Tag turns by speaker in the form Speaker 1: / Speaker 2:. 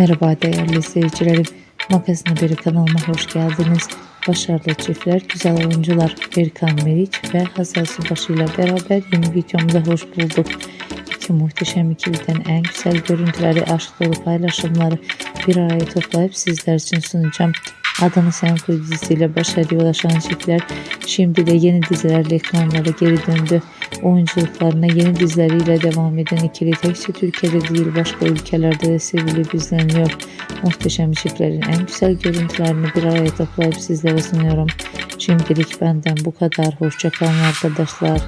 Speaker 1: Merhaba değerli izleyicilerim. Magazin Haberi kanalıma hoş geldiniz. Başarılı çiftler, güzel oyuncular Erkan Meriç ve Hasan Subaşı ile beraber yeni videomuza hoş bulduk. İki muhteşem ikiliden en güzel görüntüleri, aşk dolu paylaşımları bir araya toplayıp sizler için sunacağım. Adana Senkoy dizisiyle başarıya ulaşan çiftler şimdi de yeni dizilerle ekranlara geri döndü. Oyunculuklarına yeni dizileriyle devam eden ikili tekçe Türkiye'de değil başka ülkelerde de sevilip izleniyor. Muhteşem çiftlerin en güzel görüntülerini bir araya toplayıp sizlere sunuyorum. Şimdilik benden bu kadar. Hoşçakalın arkadaşlar.